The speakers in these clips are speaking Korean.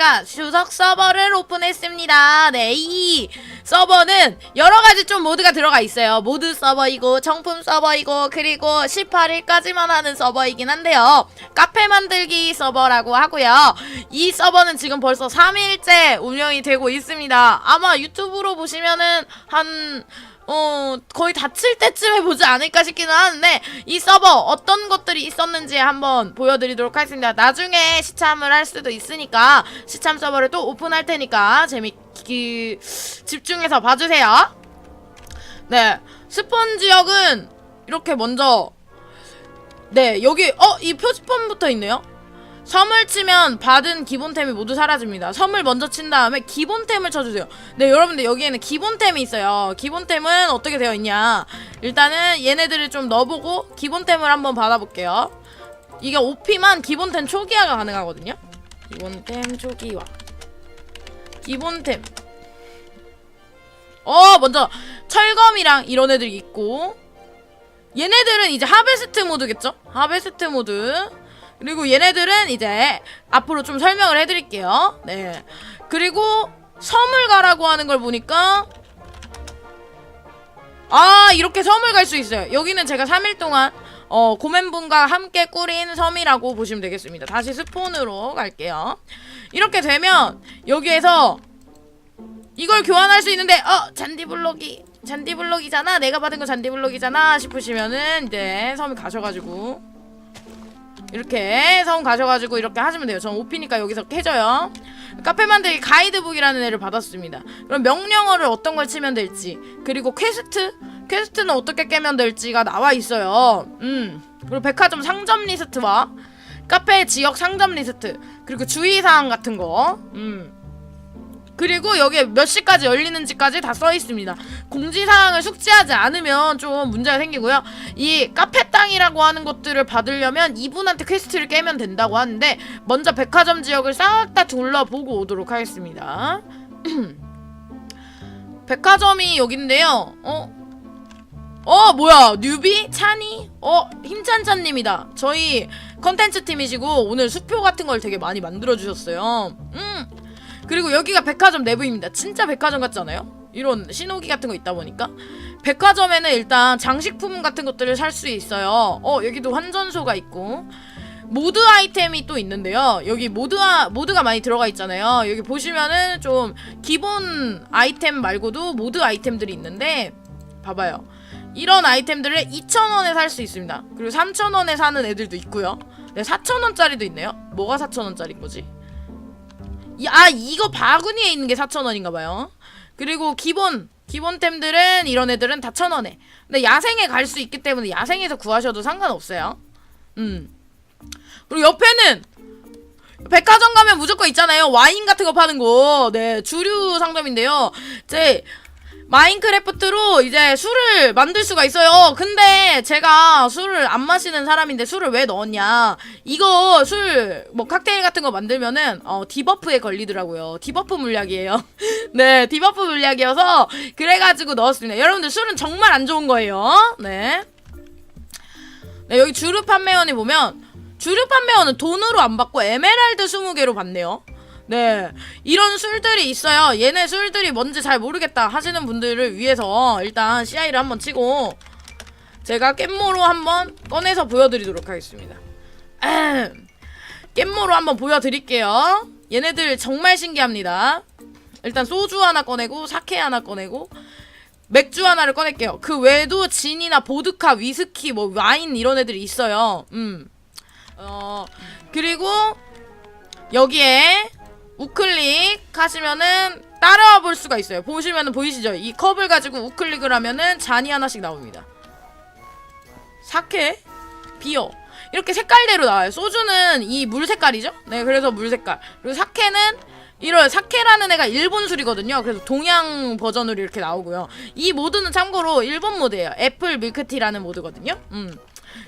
제가 주석 서버를 오픈했습니다. 네, 이 서버는 여러 가지 좀 모드가 들어가 있어요. 모드 서버이고 정품 서버이고 그리고 18일까지만 하는 서버이긴 한데요. 카페 만들기 서버라고 하고요. 이 서버는 지금 벌써 3일째 운영이 되고 있습니다. 아마 유튜브로 보시면은 한 어, 거의 닫힐 때쯤에 보지 않을까 싶기는 하는데, 이 서버 어떤 것들이 있었는지 한번 보여드리도록 하겠습니다. 나중에 시참을 할 수도 있으니까, 시참 서버를 또 오픈할 테니까, 재밌게, 집중해서 봐주세요. 네. 스폰 지역은, 이렇게 먼저, 네, 여기, 어, 이 표지판부터 있네요? 섬을 치면 받은 기본템이 모두 사라집니다. 섬을 먼저 친 다음에 기본템을 쳐주세요. 네, 여러분들 여기에는 기본템이 있어요. 기본템은 어떻게 되어 있냐? 일단은 얘네들을 좀 넣어보고 기본템을 한번 받아볼게요. 이게 OP만 기본템 초기화가 가능하거든요. 기본템 초기화. 기본템. 어, 먼저 철검이랑 이런 애들이 있고 얘네들은 이제 하베스트 모드겠죠? 하베스트 모드. 그리고 얘네들은 이제 앞으로 좀 설명을 해드릴게요. 네. 그리고 섬을 가라고 하는 걸 보니까 아 이렇게 섬을 갈 수 있어요. 여기는 제가 3일 동안 어, 고맨분과 함께 꾸린 섬이라고 보시면 되겠습니다. 다시 스폰으로 갈게요. 이렇게 되면 여기에서 이걸 교환할 수 있는데 어 잔디블록이 잔디블록이잖아 내가 받은 거 잔디블록이잖아 싶으시면은 이제 섬 가셔가지고 이렇게 섬 가셔가지고 이렇게 하시면 돼요. 전 오피니까 여기서 해줘요. 카페 만들기 가이드북이라는 애를 받았습니다. 그럼 명령어를 어떤 걸 치면 될지 그리고 퀘스트 퀘스트는 어떻게 깨면 될지가 나와 있어요. 음 그리고 백화점 상점 리스트와 카페 지역 상점 리스트 그리고 주의사항 같은 거 음. 그리고 여기에 몇 시까지 열리는지까지 다 써 있습니다. 공지사항을 숙지하지 않으면 좀 문제가 생기고요. 이 카페 땅이라고 하는 것들을 받으려면 이분한테 퀘스트를 깨면 된다고 하는데 먼저 백화점 지역을 싹 다 둘러보고 오도록 하겠습니다. 백화점이 여긴데요. 어? 어 뭐야 뉴비 찬이 어 힘찬찬님이다 저희 컨텐츠 팀이시고 오늘 수표 같은 걸 되게 많이 만들어 주셨어요 음 그리고 여기가 백화점 내부입니다 진짜 백화점 같지 않아요 이런 신호기 같은 거 있다 보니까 백화점에는 일단 장식품 같은 것들을 살 수 있어요 어 여기도 환전소가 있고 모드 아이템이 또 있는데요. 여기 모드가 모드가 많이 들어가 있잖아요. 여기 보시면은 좀 기본 아이템 말고도 모드 아이템들이 있는데 봐봐요. 이런 아이템들을 2,000원에 살 수 있습니다. 그리고 3,000원에 사는 애들도 있고요. 네, 4,000원짜리도 있네요. 뭐가 4,000원짜리인 거지? 이- 아, 이거 바구니에 있는 게 4,000원인가 봐요. 그리고 기본 기본템들은 이런 애들은 다 1,000원에. 근데 야생에 갈 수 있기 때문에 야생에서 구하셔도 상관없어요. 음. 그리고 옆에는 백화점 가면 무조건 있잖아요. 와인 같은 거 파는 거. 네, 주류 상점인데요. 제 마인크래프트로 이제 술을 만들 수가 있어요. 근데 제가 술을 안 마시는 사람인데 술을 왜 넣었냐? 이거 술 뭐 칵테일 같은 거 만들면은 어 디버프에 걸리더라고요. 디버프 물약이에요. 네, 디버프 물약이어서 그래가지고 넣었습니다. 여러분들 술은 정말 안 좋은 거예요. 네. 네, 여기 주류 판매원이 보면 주류 판매원은 돈으로 안 받고 에메랄드 20개로 받네요. 네. 이런 술들이 있어요. 얘네 술들이 뭔지 잘 모르겠다 하시는 분들을 위해서 일단 CI를 한번 치고 제가 깻모로 한번 꺼내서 보여드리도록 하겠습니다. 음. 깻모로 한번 보여드릴게요. 얘네들 정말 신기합니다. 일단 소주 하나 꺼내고 사케 하나 꺼내고 맥주 하나를 꺼낼게요. 그 외에도 진이나 보드카, 위스키, 뭐 와인 이런 애들이 있어요. 음. 어 그리고 여기에 우클릭 하시면은 따라와 볼 수가 있어요. 보시면은 보이시죠? 이 컵을 가지고 우클릭을 하면은 잔이 하나씩 나옵니다. 사케, 비어 이렇게 색깔대로 나와요. 소주는 이 물 색깔이죠? 네, 그래서 물 색깔. 그리고 사케는 이런 사케라는 애가 일본 술이거든요. 그래서 동양 버전으로 이렇게 나오고요. 이 모드는 참고로 일본 모드예요. 애플 밀크티라는 모드거든요. 음.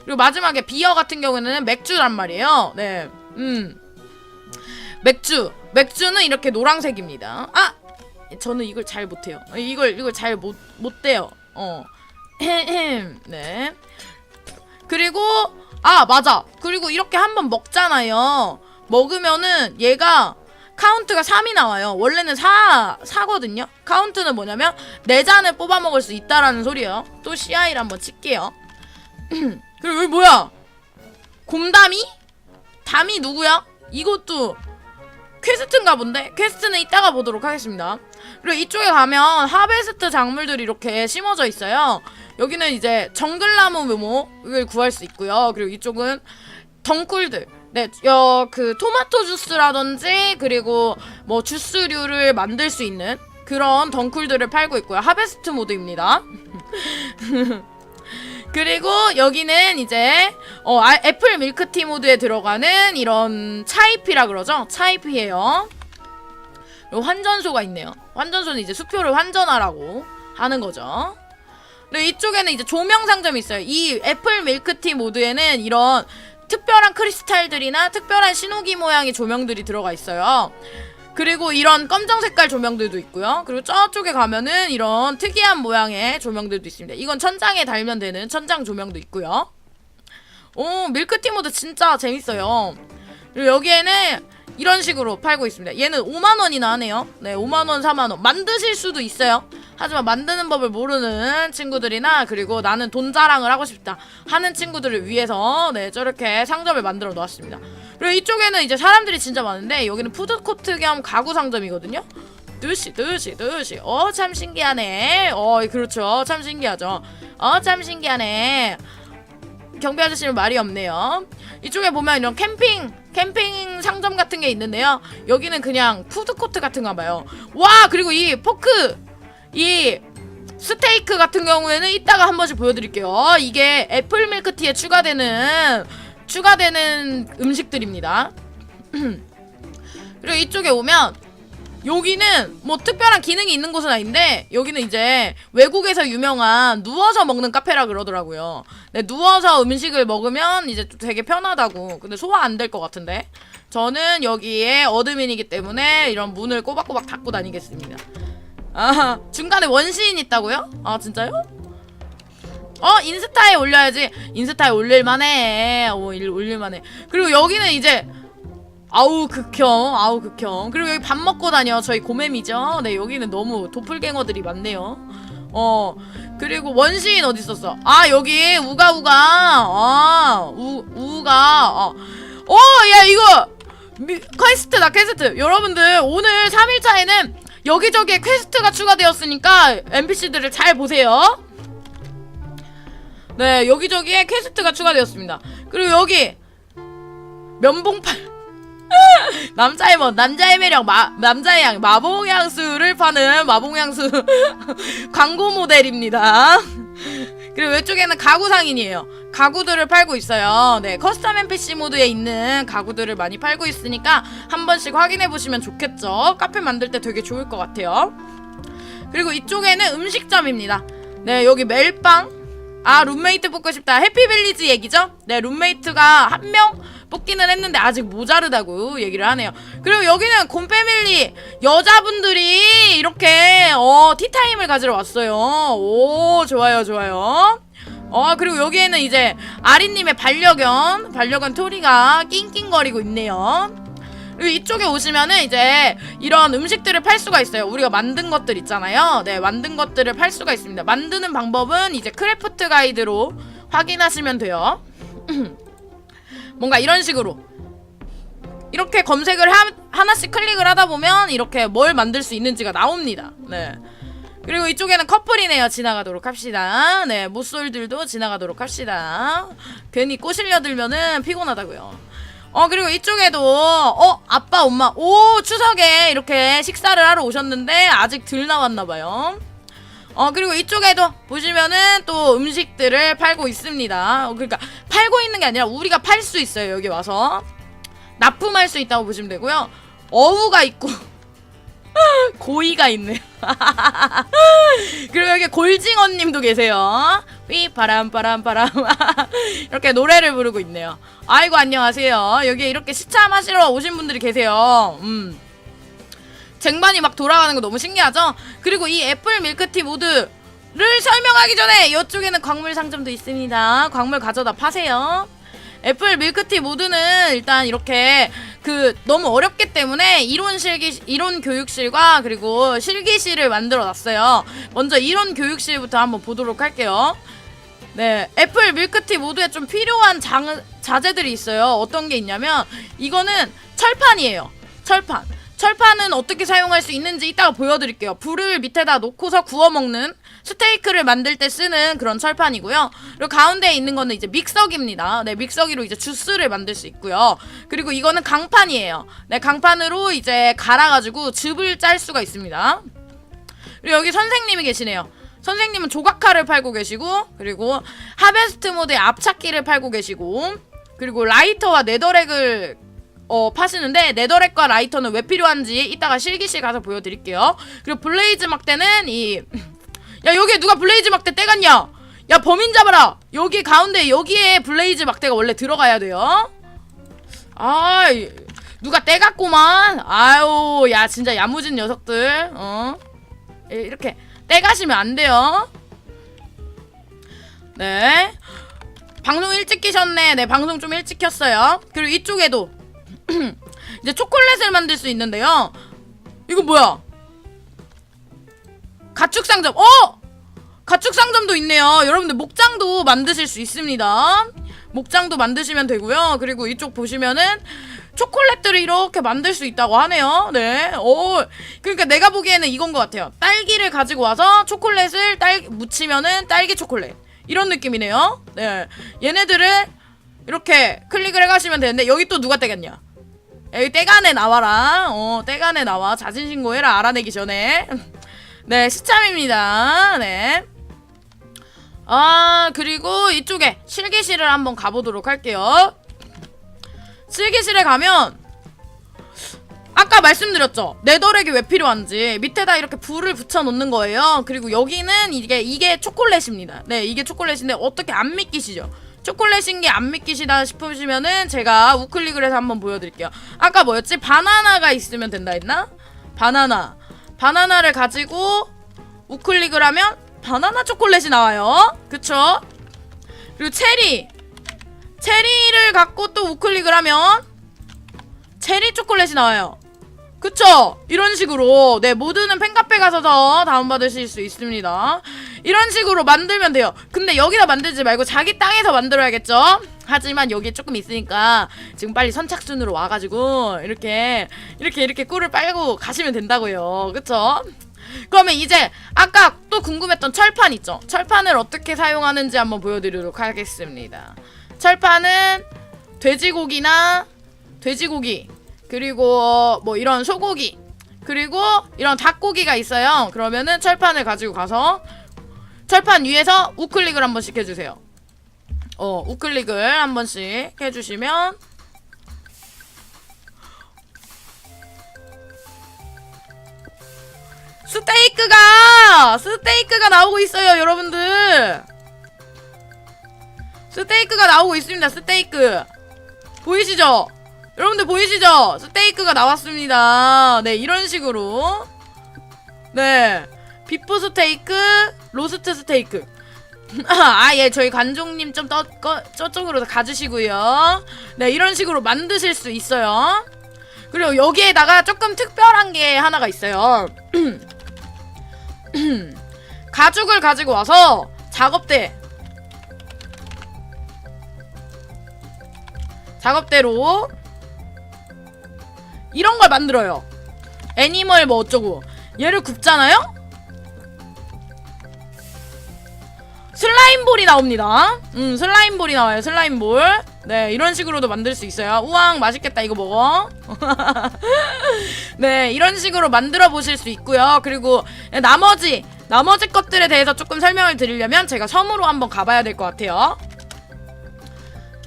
그리고 마지막에 비어 같은 경우에는 맥주란 말이에요. 네. 음. 맥주. 맥주는 이렇게 노란색입니다. 아! 저는 이걸 잘 못해요. 이걸 이걸 잘 못 못 돼요. 어. 네. 그리고 아 맞아. 그리고 이렇게 한번 먹잖아요. 먹으면은 얘가 카운트가 3이 나와요. 원래는 4, 4거든요. 카운트는 뭐냐면 4잔을 뽑아 먹을 수 있다라는 소리예요. 또 CI를 한번 칠게요. 그리고 뭐야? 곰담이? 담이 누구야? 이것도 퀘스트인가 본데? 퀘스트는 이따가 보도록 하겠습니다. 그리고 이쪽에 가면 하베스트 작물들이 이렇게 심어져 있어요. 여기는 이제 정글나무 묘목을 구할 수 있고요. 그리고 이쪽은 덩굴들. 네, 어, 그 토마토 주스라든지 그리고 뭐 주스류를 만들 수 있는 그런 덩굴들을 팔고 있고요. 하베스트 모드입니다. 그리고 여기는 이제 어, 아, 애플 밀크티 모드에 들어가는 이런 차이피라 그러죠? 차이피예요. 환전소가 있네요. 환전소는 이제 수표를 환전하라고 하는 거죠. 그리고 이쪽에는 이제 조명 상점이 있어요. 이 애플 밀크티 모드에는 이런 특별한 크리스탈들이나 특별한 신호기 모양의 조명들이 들어가 있어요. 그리고 이런 검정 색깔 조명들도 있고요. 그리고 저쪽에 가면은 이런 특이한 모양의 조명들도 있습니다. 이건 천장에 달면 되는 천장 조명도 있고요. 오, 밀크티 모드 진짜 재밌어요. 그리고 여기에는 이런 식으로 팔고 있습니다. 얘는 5만 원이나 하네요. 네, 5만 원, 4만 원. 만드실 수도 있어요. 하지만 만드는 법을 모르는 친구들이나 그리고 나는 돈 자랑을 하고 싶다 하는 친구들을 위해서 네, 저렇게 상점을 만들어 놓았습니다. 그리고 이쪽에는 이제 사람들이 진짜 많은데 여기는 푸드코트 겸 가구 상점이거든요. 드시 드시 드시 어 참 신기하네 어 그렇죠 참 신기하죠 어 참 신기하네 경비 아저씨는 말이 없네요. 이쪽에 보면 이런 캠핑 캠핑 상점 같은 게 있는데요. 여기는 그냥 푸드 코트 같은가 봐요. 와 그리고 이 포크 이 스테이크 같은 경우에는 이따가 한 번씩 보여드릴게요. 이게 애플 밀크티에 추가되는 추가되는 음식들입니다. 그리고 이쪽에 오면 여기는 뭐 특별한 기능이 있는 곳은 아닌데 여기는 이제 외국에서 유명한 누워서 먹는 카페라 그러더라고요. 네, 누워서 음식을 먹으면 이제 좀 되게 편하다고. 근데 소화 안 될 것 같은데. 저는 여기에 어드민이기 때문에 이런 문을 꼬박꼬박 닫고 다니겠습니다. 아, 중간에 원시인 있다고요? 아, 진짜요? 어, 인스타에 올려야지. 인스타에 올릴만해. 오, 일- 올릴만해. 그리고 여기는 이제 아우 극혐 아우 극혐 그리고 여기 밥 먹고 다녀 저희 고맴이죠 네 여기는 너무 도플갱어들이 많네요 어 그리고 원시인 어디 있었어 아 여기 우가우가 아 우 우가 어야 이거 미, 퀘스트다 퀘스트 여러분들 오늘 3일차에는 여기저기에 퀘스트가 추가되었으니까 NPC들을 잘 보세요. 네 여기저기에 퀘스트가 추가되었습니다. 그리고 여기 면봉팔. 남자의 멋, 남자의 매력, 마, 남자의 향, 마봉 향수를 파는 마봉 향수 광고 모델입니다. 그리고 왼쪽에는 가구 상인이에요. 가구들을 팔고 있어요. 네, 커스텀 NPC 모드에 있는 가구들을 많이 팔고 있으니까 한 번씩 확인해 보시면 좋겠죠. 카페 만들 때 되게 좋을 것 같아요. 그리고 이쪽에는 음식점입니다. 네, 여기 멜빵. 아, 룸메이트 뽑고 싶다. 해피빌리지 얘기죠? 네, 룸메이트가 한 명 뽑기는 했는데 아직 모자르다고 얘기를 하네요. 그리고 여기는 곰패밀리 여자분들이 이렇게 어 티타임을 가지러 왔어요. 오 좋아요 좋아요. 어 그리고 여기에는 이제 아리님의 반려견 반려견 토리가 낑낑거리고 있네요. 그리고 이쪽에 오시면은 이제 이런 음식들을 팔 수가 있어요. 우리가 만든 것들 있잖아요. 네, 만든 것들을 팔 수가 있습니다. 만드는 방법은 이제 크래프트 가이드로 확인하시면 돼요. 뭔가 이런 식으로 이렇게 검색을 하, 하나씩 클릭을 하다 보면 이렇게 뭘 만들 수 있는지가 나옵니다. 네. 그리고 이쪽에는 커플이네요. 지나가도록 합시다. 네, 모쏠들도 지나가도록 합시다. 괜히 꼬실려 들면은 피곤하다고요. 어 그리고 이쪽에도 어 아빠 엄마 오 추석에 이렇게 식사를 하러 오셨는데 아직 덜 나왔나 봐요. 어 그리고 이쪽에도 보시면은 또 음식들을 팔고 있습니다. 어, 그러니까 팔고 있는 게 아니라 우리가 팔 수 있어요. 여기 와서 납품할 수 있다고 보시면 되고요. 어우가 있고 고이가 있네요. 그리고 여기 골징어님도 계세요. 휘 바람 바람 바람 이렇게 노래를 부르고 있네요. 아이고 안녕하세요. 여기 이렇게 시참하시러 오신 분들이 계세요. 음. 쟁반이 막 돌아가는 거 너무 신기하죠? 그리고 이 애플 밀크티 모드 를 설명하기 전에 이쪽에는 광물 상점도 있습니다. 광물 가져다 파세요. 애플 밀크티 모드는 일단 이렇게 그 너무 어렵기 때문에 이론 실기 이론 교육실과 그리고 실기실을 만들어 놨어요. 먼저 이론 교육실부터 한번 보도록 할게요. 네, 애플 밀크티 모두에 좀 필요한 장, 자재들이 있어요. 어떤 게 있냐면 이거는 철판이에요. 철판. 철판은 어떻게 사용할 수 있는지 이따가 보여드릴게요. 불을 밑에다 놓고서 구워 먹는 스테이크를 만들 때 쓰는 그런 철판이고요. 그리고 가운데에 있는 거는 이제 믹서기입니다. 네, 믹서기로 이제 주스를 만들 수 있고요. 그리고 이거는 강판이에요. 네, 강판으로 이제 갈아가지고 즙을 짤 수가 있습니다. 그리고 여기 선생님이 계시네요. 선생님은 조각칼을 팔고 계시고 그리고 하베스트 모드의 앞찾기를 팔고 계시고 그리고 라이터와 네더렉을 어, 파시는데 네더렉과 라이터는 왜 필요한지 이따가 실기실 가서 보여드릴게요. 그리고 블레이즈 막대는 이 야 여기에 누가 블레이즈 막대 떼갔냐? 야 범인 잡아라. 여기 가운데 여기에 블레이즈 막대가 원래 들어가야 돼요. 아 이- 누가 떼갔구만. 아유 야 진짜 야무진 녀석들. 어 이- 이렇게 떼가시면 안 돼요. 네. 방송 일찍 키셨네. 네, 방송 좀 일찍 켰어요. 그리고 이쪽에도 이제 초콜릿을 만들 수 있는데요. 이거 뭐야? 가축 상점. 어! 가축 상점도 있네요. 여러분들 목장도 만드실 수 있습니다. 목장도 만드시면 되고요. 그리고 이쪽 보시면은 초콜릿들을 이렇게 만들 수 있다고 하네요. 네. 오. 그러니까 내가 보기에는 이건 것 같아요. 딸기를 가지고 와서 초콜릿을 딸 묻히면은 딸기 초콜릿. 이런 느낌이네요. 네. 얘네들을 이렇게 클릭을 해가시면 되는데 여기 또 누가 떼겠냐? 여기 떼간에 나와라. 어, 떼간에 나와. 자진 신고해라. 알아내기 전에. 네, 시참입니다. 네. 아, 그리고 이쪽에 실기실을 한번 가보도록 할게요. 실기실에 가면 아까 말씀드렸죠. 네더렉이 왜 필요한지 밑에다 이렇게 불을 붙여 놓는 거예요. 그리고 여기는 이게 이게 초콜릿입니다. 네, 이게 초콜릿인데 어떻게 안 믿기시죠? 초콜릿인 게 안 믿기시다 싶으시면은 제가 우클릭을 해서 한번 보여드릴게요. 아까 뭐였지? 바나나가 있으면 된다 했나? 바나나. 바나나를 가지고 우클릭을 하면 바나나 초콜릿이 나와요. 그쵸? 그리고 체리. 체리를 갖고 또 우클릭을 하면 체리 초콜릿이 나와요. 그쵸? 이런 식으로 네 모두는 팬카페 가서 다운받으실 수 있습니다. 이런 식으로 만들면 돼요. 근데 여기다 만들지 말고 자기 땅에서 만들어야겠죠? 하지만 여기에 조금 있으니까 지금 빨리 선착순으로 와가지고 이렇게 이렇게 이렇게 꿀을 빨고 가시면 된다고요. 그쵸? 그러면 이제 아까 또 궁금했던 철판 있죠? 철판을 어떻게 사용하는지 한번 보여드리도록 하겠습니다. 철판은 돼지고기나 돼지고기 그리고 뭐 이런 소고기 그리고 이런 닭고기가 있어요. 그러면은 철판을 가지고 가서 철판 위에서 우클릭을 한 번씩 해주세요. 어 우클릭을 한 번씩 해주시면 스테이크가 스테이크가 나오고 있어요, 여러분들. 스테이크가 나오고 있습니다. 스테이크 보이시죠? 여러분들 보이시죠? 스테이크가 나왔습니다. 네, 이런 식으로 네 비프 스테이크, 로스트 스테이크. 아, 예, 저희 관종님 좀 떠, 꺼, 저쪽으로 가주시고요. 네, 이런 식으로 만드실 수 있어요. 그리고 여기에다가 조금 특별한 게 하나가 있어요. 가죽을 가지고 와서 작업대 작업대로 이런 걸 만들어요. 애니멀 뭐 어쩌고 얘를 굽잖아요? 슬라임볼이 나옵니다. 음, 슬라임볼이 나와요. 슬라임볼. 네, 이런 식으로도 만들 수 있어요. 우왕, 맛있겠다. 이거 먹어. 네, 이런 식으로 만들어 보실 수 있고요. 그리고 나머지 나머지 것들에 대해서 조금 설명을 드리려면 제가 섬으로 한번 가봐야 될 것 같아요.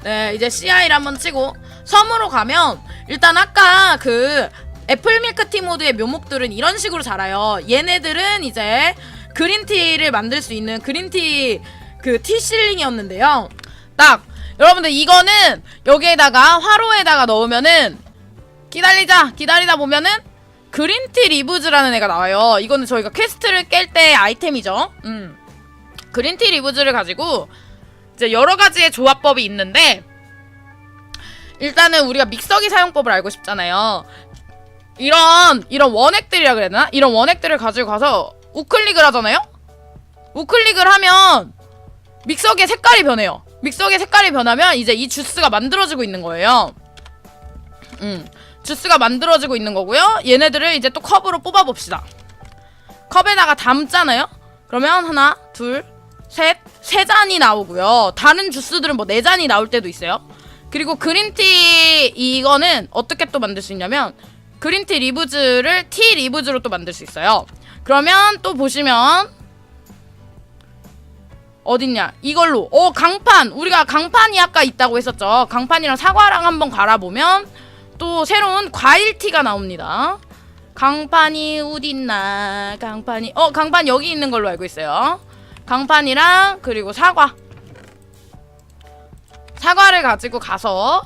네, 이제 CI를 한번 치고 섬으로 가면 일단 아까 그 애플 밀크티 모드의 묘목들은 이런 식으로 자라요. 얘네들은 이제 그린티를 만들 수 있는 그린티 그 티실링이었는데요. 딱 여러분들 이거는 여기에다가 화로에다가 넣으면은 기다리자 기다리다 보면은 그린티 리브즈라는 애가 나와요. 이거는 저희가 퀘스트를 깰 때 아이템이죠. 음. 그린티 리브즈를 가지고 이제 여러 가지의 조합법이 있는데 일단은 우리가 믹서기 사용법을 알고 싶잖아요. 이런 이런 원액들이라 그래야 되나? 이런 원액들을 가지고 가서 우클릭을 하잖아요. 우클릭을 하면 믹서기의 색깔이 변해요. 믹서기의 색깔이 변하면 이제 이 주스가 만들어지고 있는 거예요. 음, 주스가 만들어지고 있는 거고요. 얘네들을 이제 또 컵으로 뽑아 봅시다. 컵에다가 담잖아요. 그러면 하나, 둘, 셋, 세 잔이 나오고요. 다른 주스들은 뭐 네 잔이 나올 때도 있어요. 그리고 그린티 이거는 어떻게 또 만들 수 있냐면 그린티 리브즈를 티 리브즈로 또 만들 수 있어요. 그러면 또 보시면 어딨냐 이걸로 어 강판 우리가 강판이 아까 있다고 했었죠. 강판이랑 사과랑 한번 갈아보면 또 새로운 과일티가 나옵니다. 강판이 어딨나 강판이 어 강판 여기 있는 걸로 알고 있어요. 강판이랑 그리고 사과 사과를 가지고 가서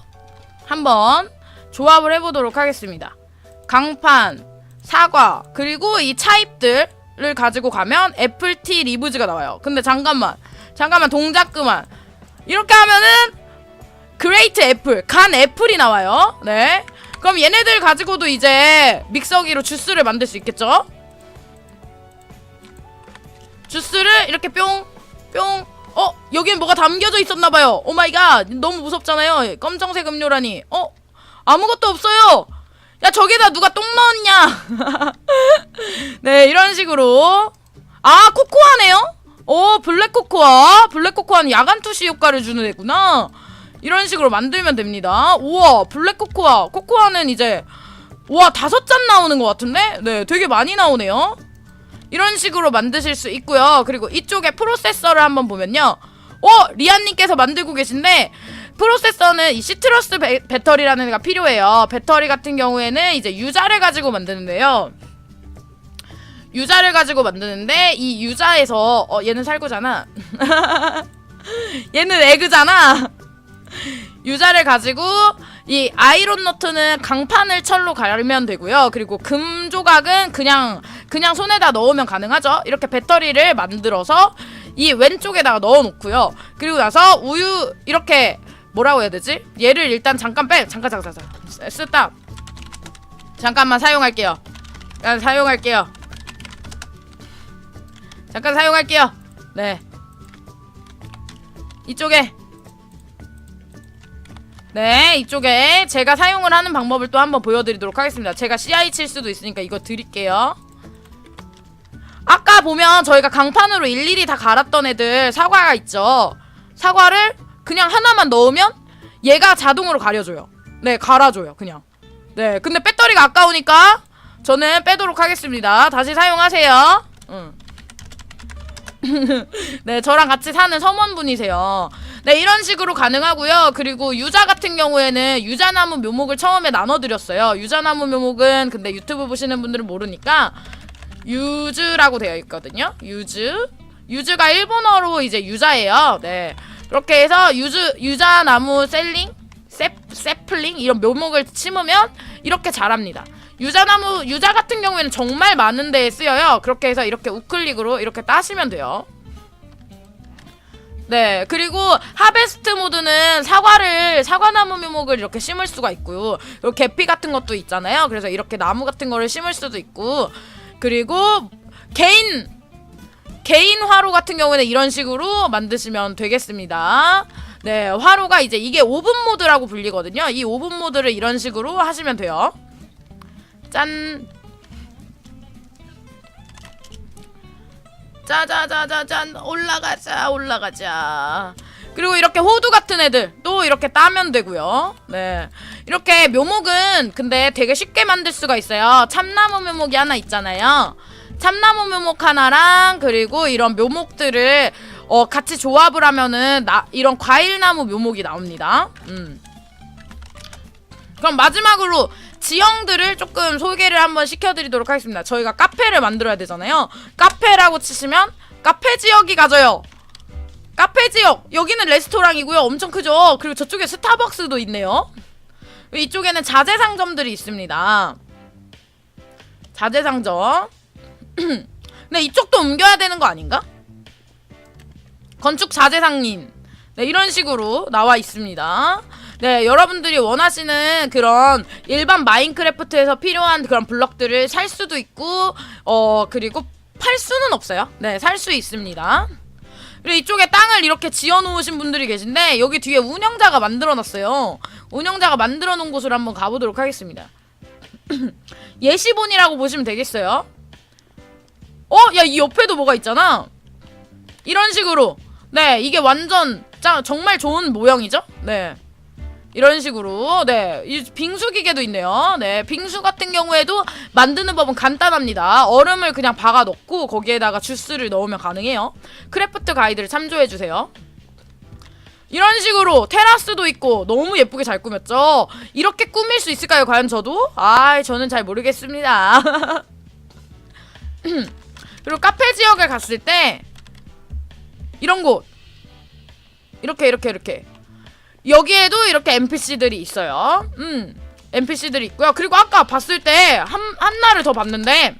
한번 조합을 해보도록 하겠습니다. 강판, 사과, 그리고 이 차입들을 가지고 가면 애플티 리브즈가 나와요. 근데 잠깐만, 잠깐만 동작 그만. 이렇게 하면은 그레이트 애플, 간 애플이 나와요. 네. 그럼 얘네들 가지고도 이제 믹서기로 주스를 만들 수 있겠죠? 주스를 이렇게 뿅, 뿅, 어, 여기엔 뭐가 담겨져 있었나봐요. 오 마이 갓. 너무 무섭잖아요. 검정색 음료라니. 어? 아무것도 없어요. 야, 저기다 누가 똥 넣었냐? 네, 이런 식으로. 아, 코코아네요? 오, 블랙 코코아. 블랙 코코아는 야간 투시 효과를 주는 애구나. 이런 식으로 만들면 됩니다. 우와, 블랙 코코아. 코코아는 이제, 우와, 다섯 잔 나오는 것 같은데? 네, 되게 많이 나오네요. 이런 식으로 만드실 수 있고요. 그리고 이쪽에 프로세서를 한번 보면요. 어, 리안님께서 만들고 계신데 프로세서는 이 시트러스 배, 배터리라는 애가 필요해요. 배터리 같은 경우에는 이제 유자를 가지고 만드는데요. 유자를 가지고 만드는데 이 유자에서 어 얘는 살구잖아. 얘는 에그잖아. 유자를 가지고 이 아이론 노트는 강판을 철로 갈면 되고요. 그리고 금 조각은 그냥 그냥 손에다 넣으면 가능하죠. 이렇게 배터리를 만들어서 이 왼쪽에다가 넣어 놓고요. 그리고 나서 우유 이렇게 뭐라고 해야 되지? 얘를 일단 잠깐 빼 잠깐 잠깐 잠깐 쓰다 잠깐만 사용할게요. 잠깐 사용할게요. 잠깐 사용할게요. 네. 이쪽에 네, 이쪽에 제가 사용을 하는 방법을 또 한번 보여드리도록 하겠습니다. 제가 CI 칠 수도 있으니까 이거 드릴게요. 아까 보면 저희가 강판으로 일일이 다 갈았던 애들 사과가 있죠. 사과를 그냥 하나만 넣으면 얘가 자동으로 가려줘요. 네, 갈아줘요, 그냥. 네, 근데 배터리가 아까우니까 저는 빼도록 하겠습니다. 다시 사용하세요. 응. 네, 저랑 같이 사는 섬원분이세요. 네, 이런 식으로 가능하고요. 그리고 유자 같은 경우에는 유자나무 묘목을 처음에 나눠드렸어요. 유자나무 묘목은 근데 유튜브 보시는 분들은 모르니까 유즈라고 되어 있거든요. 유즈. 유즈가 일본어로 이제 유자예요. 네. 그렇게 해서 유즈 유자 나무 셀링, 세, 세플링 이런 묘목을 심으면 이렇게 자랍니다. 유자나무 유자 같은 경우에는 정말 많은 데에 쓰여요. 그렇게 해서 이렇게 우클릭으로 이렇게 따시면 돼요. 네, 그리고 하베스트 모드는 사과를 사과나무 묘목을 이렇게 심을 수가 있고요. 그리고 계피 같은 것도 있잖아요. 그래서 이렇게 나무 같은 거를 심을 수도 있고, 그리고 개인 개인 화로 같은 경우에는 이런 식으로 만드시면 되겠습니다. 네, 화로가 이제 이게 오븐 모드라고 불리거든요. 이 오븐 모드를 이런 식으로 하시면 돼요. 짠. 짜자자자잔 올라가자 올라가자 그리고 이렇게 호두 같은 애들 또 이렇게 따면 되고요 네 이렇게 묘목은 근데 되게 쉽게 만들 수가 있어요 참나무 묘목이 하나 있잖아요 참나무 묘목 하나랑 그리고 이런 묘목들을 어 같이 조합을 하면은 나 이런 과일나무 묘목이 나옵니다 음 그럼 마지막으로 지형들을 조금 소개를 한번 시켜드리도록 하겠습니다. 저희가 카페를 만들어야 되잖아요. 카페라고 치시면 카페 지역이 가져요. 카페 지역 여기는 레스토랑이고요. 엄청 크죠. 그리고 저쪽에 스타벅스도 있네요. 이쪽에는 자재 상점들이 있습니다. 자재 상점. 근데 이쪽도 옮겨야 되는 거 아닌가? 건축 자재 상인. 네, 이런 식으로 나와 있습니다. 네, 여러분들이 원하시는 그런 일반 마인크래프트에서 필요한 그런 블럭들을 살 수도 있고, 어, 그리고 팔 수는 없어요. 네, 살 수 있습니다. 그리고 이쪽에 땅을 이렇게 지어 놓으신 분들이 계신데, 여기 뒤에 운영자가 만들어 놨어요. 운영자가 만들어 놓은 곳으로 한번 가보도록 하겠습니다. 예시본이라고 보시면 되겠어요. 어? 야, 이 옆에도 뭐가 있잖아. 이런 식으로. 네, 이게 완전 짱, 정말 좋은 모형이죠? 네. 이런 식으로 네, 이 빙수 기계도 있네요. 네, 빙수 같은 경우에도 만드는 법은 간단합니다. 얼음을 그냥 박아 넣고 거기에다가 주스를 넣으면 가능해요. 크래프트 가이드를 참조해 주세요. 이런 식으로 테라스도 있고 너무 예쁘게 잘 꾸몄죠. 이렇게 꾸밀 수 있을까요? 과연 저도? 아, 저는 잘 모르겠습니다. 그리고 카페 지역에 갔을 때 이런 곳 이렇게 이렇게 이렇게 여기에도 이렇게 NPC들이 있어요. 음, NPC들이 있고요. 그리고 아까 봤을 때 한 한나를 더 봤는데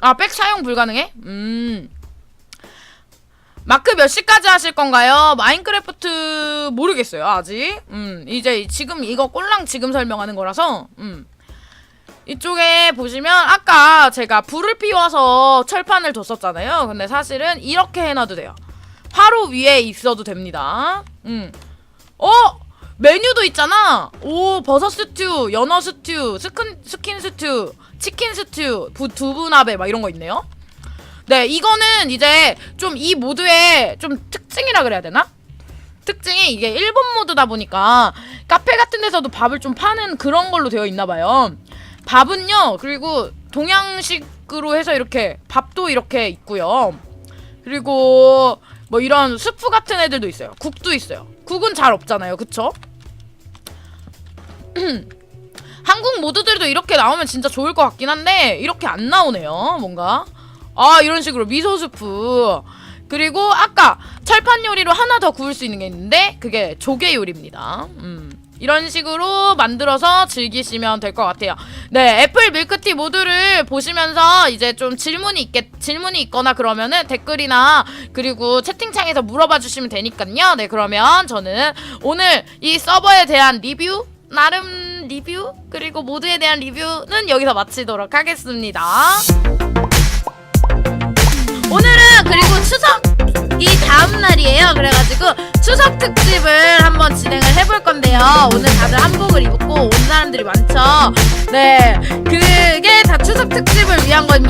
아, 백 사용 불가능해? 음. 마크 몇 시까지 하실 건가요? 마인크래프트 모르겠어요, 아직. 음, 이제 지금 이거 꼴랑 지금 설명하는 거라서. 음. 이쪽에 보시면 아까 제가 불을 피워서 철판을 뒀었잖아요. 근데 사실은 이렇게 해놔도 돼요. 화로 위에 있어도 됩니다. 음. 어? 메뉴도 있잖아. 오, 버섯 스튜, 연어 스튜, 스킨, 스킨 스튜, 치킨 스튜, 부, 두부나베 막 이런 거 있네요. 네, 이거는 이제 좀 이 모드의 좀 특징이라 그래야 되나? 특징이 이게 일본 모드다 보니까 카페 같은 데서도 밥을 좀 파는 그런 걸로 되어 있나 봐요. 밥은요, 그리고 동양식으로 해서 이렇게 밥도 이렇게 있고요. 그리고 뭐 이런 수프 같은 애들도 있어요. 국도 있어요. 국은 잘 없잖아요. 그쵸? 한국 모드들도 이렇게 나오면 진짜 좋을 것 같긴 한데 이렇게 안 나오네요. 뭔가 아 이런 식으로 미소 수프 그리고 아까 철판 요리로 하나 더 구울 수 있는 게 있는데 그게 조개 요리입니다. 음. 이런 식으로 만들어서 즐기시면 될 것 같아요. 네, 애플 밀크티 모드를 보시면서 이제 좀 질문이 있겠 질문이 있거나 그러면은 댓글이나 그리고 채팅창에서 물어봐 주시면 되니까요. 네, 그러면 저는 오늘 이 서버에 대한 리뷰 나름 리뷰 그리고 모드에 대한 리뷰는 여기서 마치도록 하겠습니다. 오늘은 그리고 추석 이 다음 날이에요. 그래가지고 추석 특집을 한번 진행을 해볼 건데요. 오늘 다들 한복을 입고 온 사람들이 많죠. 네, 그게 다 추석 특집을 위한 겁니다.